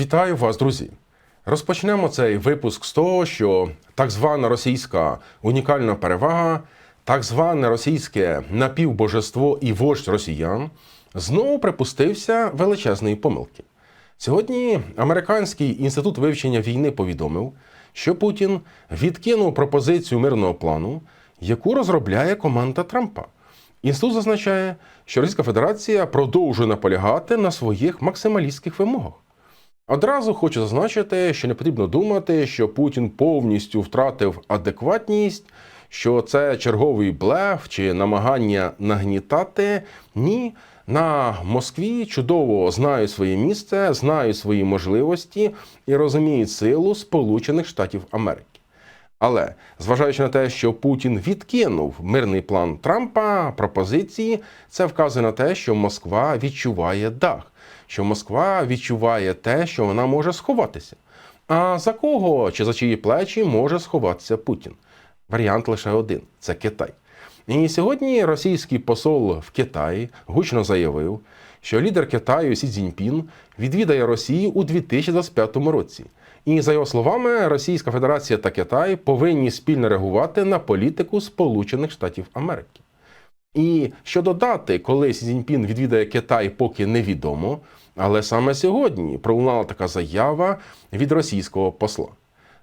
Вітаю вас, друзі! Розпочнемо цей випуск з того, що так звана російська унікальна перевага, так зване російське напівбожество і вождь росіян знову припустився величезної помилки. Сьогодні Американський інститут вивчення війни повідомив, що Путін відкинув пропозицію мирного плану, яку розробляє команда Трампа. Інститут зазначає, що Російська Федерація продовжує наполягати на своїх максималістських вимогах. Одразу хочу зазначити, що не потрібно думати, що Путін повністю втратив адекватність, що це черговий блеф чи намагання нагнітати. Ні, на Москві чудово знають своє місце, знають свої можливості і розуміють силу Сполучених Штатів Америки. Але зважаючи на те, що Путін відкинув мирний план Трампа, пропозиції, це вказує на те, що Москва відчуває дах, що Москва відчуває те, що вона може сховатися. А за кого чи за чиї плечі може сховатися Путін? Варіант лише один це Китай. І сьогодні російський посол в Китаї гучно заявив, що лідер Китаю Сі Цзіньпін відвідає Росію у 2025 році. І за його словами, Російська Федерація та Китай повинні спільно реагувати на політику Сполучених Штатів Америки. І щодо дати, коли Сі Цзіньпін відвідає Китай, поки невідомо. Але саме сьогодні пролунала така заява від російського посла.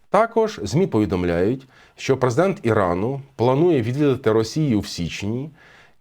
Також ЗМІ повідомляють, що президент Ірану планує відвідати Росію в січні.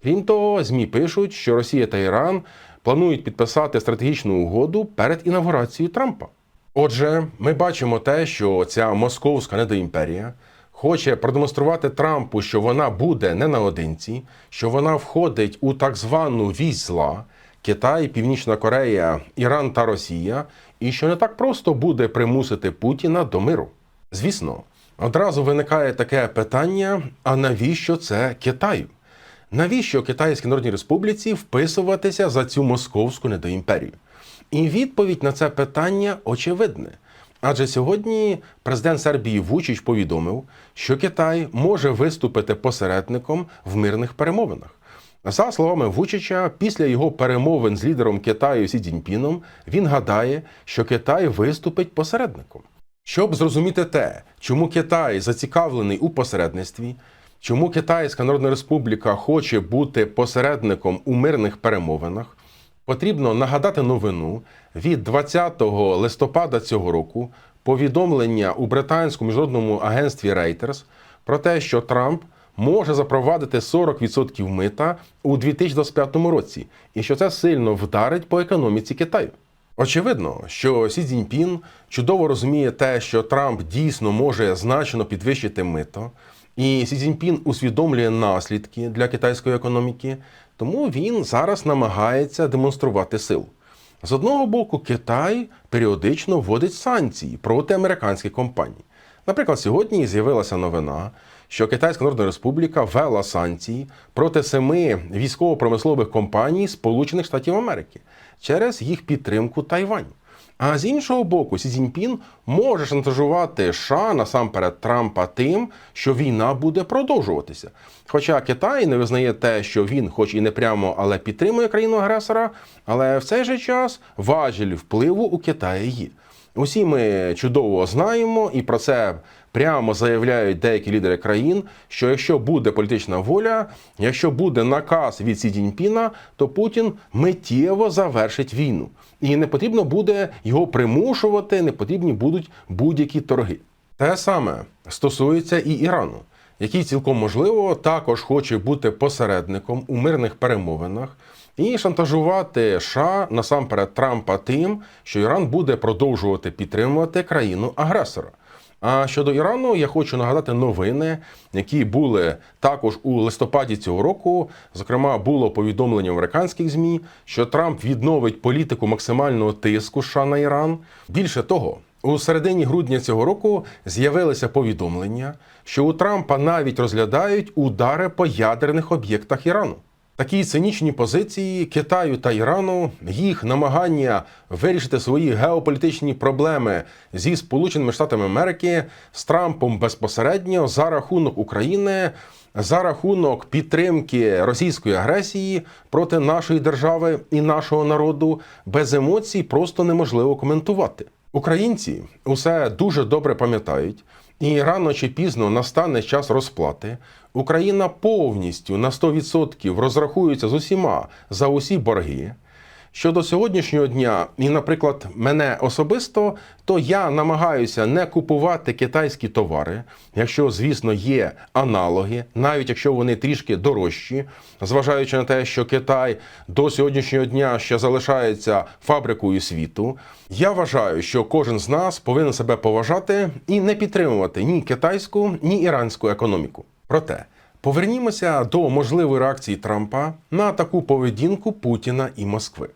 Крім того, ЗМІ пишуть, що Росія та Іран планують підписати стратегічну угоду перед інавгурацією Трампа. Отже, ми бачимо те, що ця московська недоімперія хоче продемонструвати Трампу, що вона буде не наодинці, що вона входить у так звану вісь зла Китай, Північна Корея, Іран та Росія, і що не так просто буде примусити Путіна до миру. Звісно, одразу виникає таке питання: а навіщо це Китаю? Навіщо Китайській Народній Республіці вписуватися за цю московську недоімперію? І відповідь на це питання очевидне. Адже сьогодні президент Сербії Вучич повідомив, що Китай може виступити посередником в мирних перемовинах. За словами Вучича, після його перемовин з лідером Китаю Сі Цзіньпіном, він гадає, що Китай виступить посередником. Щоб зрозуміти те, чому Китай зацікавлений у посередництві, чому Китайська Народна Республіка хоче бути посередником у мирних перемовинах, потрібно нагадати новину від 20 листопада цього року повідомлення у британському міжнародному агентстві Reuters про те, що Трамп може запровадити 40% мита у 2025 році, і що це сильно вдарить по економіці Китаю. Очевидно, що Сі Цзіньпін чудово розуміє те, що Трамп дійсно може значно підвищити мито, і Сі Цзіньпін усвідомлює наслідки для китайської економіки, тому він зараз намагається демонструвати силу. З одного боку, Китай періодично вводить санкції проти американських компаній. Наприклад, сьогодні з'явилася новина, що Китайська Народна Республіка ввела санкції проти семи військово-промислових компаній Сполучених Штатів Америки через їх підтримку Тайвань. А з іншого боку, Сі Цзіньпін може шантажувати США насамперед Трампа тим, що війна буде продовжуватися. Хоча Китай не визнає те, що він, хоч і не прямо, але підтримує країну агресора, але в цей же час важіль впливу у Китаї є. Усі ми чудово знаємо, і про це прямо заявляють деякі лідери країн, що якщо буде політична воля, якщо буде наказ від Сі Цзіньпіна, то Путін миттєво завершить війну. І не потрібно буде його примушувати, не потрібні будуть будь-які торги. Те саме стосується і Ірану, який цілком можливо також хоче бути посередником у мирних перемовинах і шантажувати США насамперед Трампа тим, що Іран буде продовжувати підтримувати країну агресора. А щодо Ірану, я хочу нагадати новини, які були також у листопаді цього року. Зокрема, було повідомлення американських змі, що Трамп відновить політику максимального тиску США на Іран. Більше того. У середині грудня цього року з'явилися повідомлення, що у Трампа навіть розглядають удари по ядерних об'єктах Ірану. Такі цинічні позиції Китаю та Ірану, їх намагання вирішити свої геополітичні проблеми зі Сполученими Штатами Америки з Трампом безпосередньо за рахунок України, за рахунок підтримки російської агресії проти нашої держави і нашого народу без емоцій просто неможливо коментувати. Українці усе дуже добре пам'ятають, і рано чи пізно настане час розплати. Україна повністю на 100% розрахується з усіма за усі борги. Щодо сьогоднішнього дня, і, наприклад, мене особисто, то я намагаюся не купувати китайські товари, якщо, звісно, є аналоги, навіть якщо вони трішки дорожчі, зважаючи на те, що Китай до сьогоднішнього дня ще залишається фабрикою світу. Я вважаю, що кожен з нас повинен себе поважати і не підтримувати ні китайську, ні іранську економіку. Проте. Повернімося до можливої реакції Трампа на таку поведінку Путіна і Москви.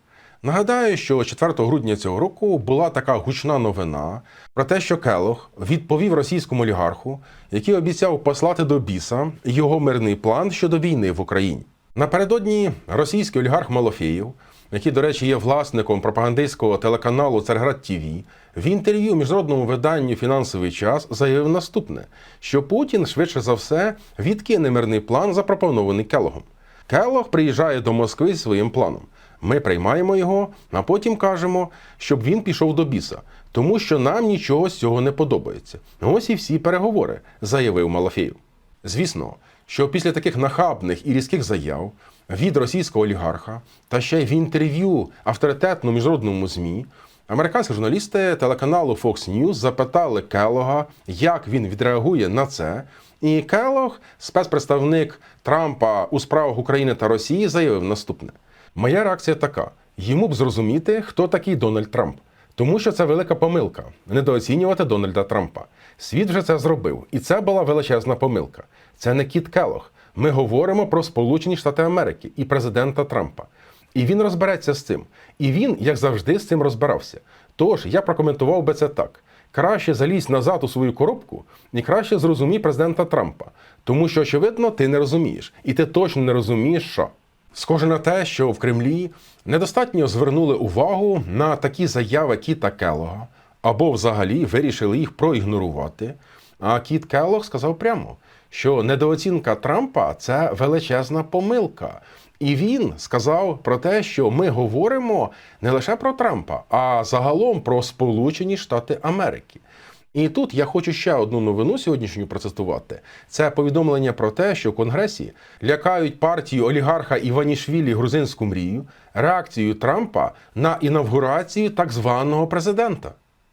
Нагадаю, що 4 грудня цього року була така гучна новина про те, що Келох відповів російському олігарху, який обіцяв послати до біса його мирний план щодо війни в Україні. Напередодні російський олігарх Малофєєв, який, до речі, є власником пропагандистського телеканалу Царград ТІВІ, в інтерв'ю міжнародному виданню Фінансовий час заявив наступне: що Путін швидше за все відкине мирний план, запропонований Келогом. Келог приїжджає до Москви зі своїм планом. Ми приймаємо його, а потім кажемо, щоб він пішов до біса, тому що нам нічого з цього не подобається. Ось і всі переговори, заявив Малафєєв. Звісно, що після таких нахабних і різких заяв від російського олігарха та ще й в інтерв'ю авторитетному міжнародному ЗМІ американські журналісти телеканалу Fox News запитали Келога, як він відреагує на це. І Келог, спецпредставник Трампа у справах України та Росії, заявив наступне: Моя реакція така: йому б зрозуміти, хто такий Дональд Трамп. Тому що це велика помилка недооцінювати Дональда Трампа. Світ вже це зробив, і це була величезна помилка. Це не Кіт Келох. Ми говоримо про Сполучені Штати Америки і президента Трампа. І він розбереться з цим. І він, як завжди, з цим розбирався. Тож я прокоментував би це так: краще залізь назад у свою коробку і краще зрозумій президента Трампа. Тому що, очевидно, ти не розумієш, і ти точно не розумієш, що. Схоже на те, що в Кремлі недостатньо звернули увагу на такі заяви Кіта Келога, або взагалі вирішили їх проігнорувати. А Кіт Келлог сказав прямо, що недооцінка Трампа це величезна помилка. І він сказав про те, що ми говоримо не лише про Трампа, а загалом про Сполучені Штати Америки. І тут я хочу ще одну новину сьогоднішню процитувати. Це повідомлення про те, що в Конгресі лякають партію олігарха Іванішвілі грузинську мрію реакцією Трампа на інавгурацію так званого президента.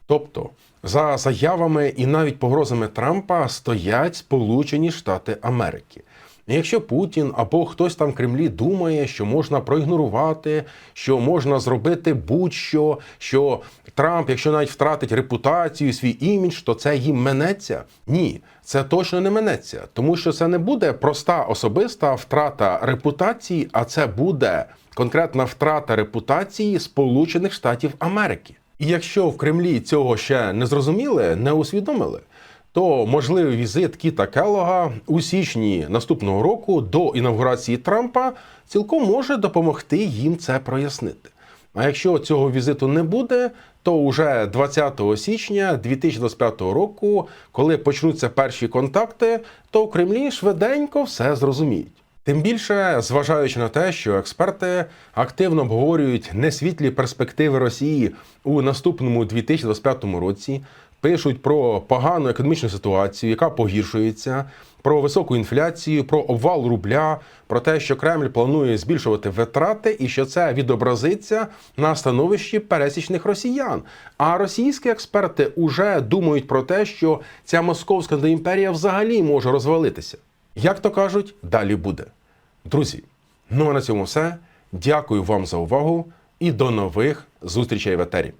Тобто, за заявами і навіть погрозами Трампа стоять Сполучені Штати Америки. Якщо Путін або хтось там в Кремлі думає, що можна проігнорувати, що можна зробити будь-що, що Трамп, якщо навіть втратить репутацію, свій імідж, то це їм минеться. Ні, це точно не минеться, тому що це не буде проста особиста втрата репутації, а це буде конкретна втрата репутації Сполучених Штатів Америки. І якщо в Кремлі цього ще не зрозуміли, не усвідомили, то можливий візит Кіта Келлога у січні наступного року до інавгурації Трампа цілком може допомогти їм це прояснити. А якщо цього візиту не буде, то уже 20 січня 2025 року, коли почнуться перші контакти, то в Кремлі швиденько все зрозуміють. Тим більше, зважаючи на те, що експерти активно обговорюють несвітлі перспективи Росії у наступному 2025 році, пишуть про погану економічну ситуацію, яка погіршується, про високу інфляцію, про обвал рубля, про те, що Кремль планує збільшувати витрати, і що це відобразиться на становищі пересічних росіян. А російські експерти вже думають про те, що ця московська імперія взагалі може розвалитися. Як то кажуть, далі буде. Друзі, ну а на цьому все. Дякую вам за увагу і до нових зустрічей в етері.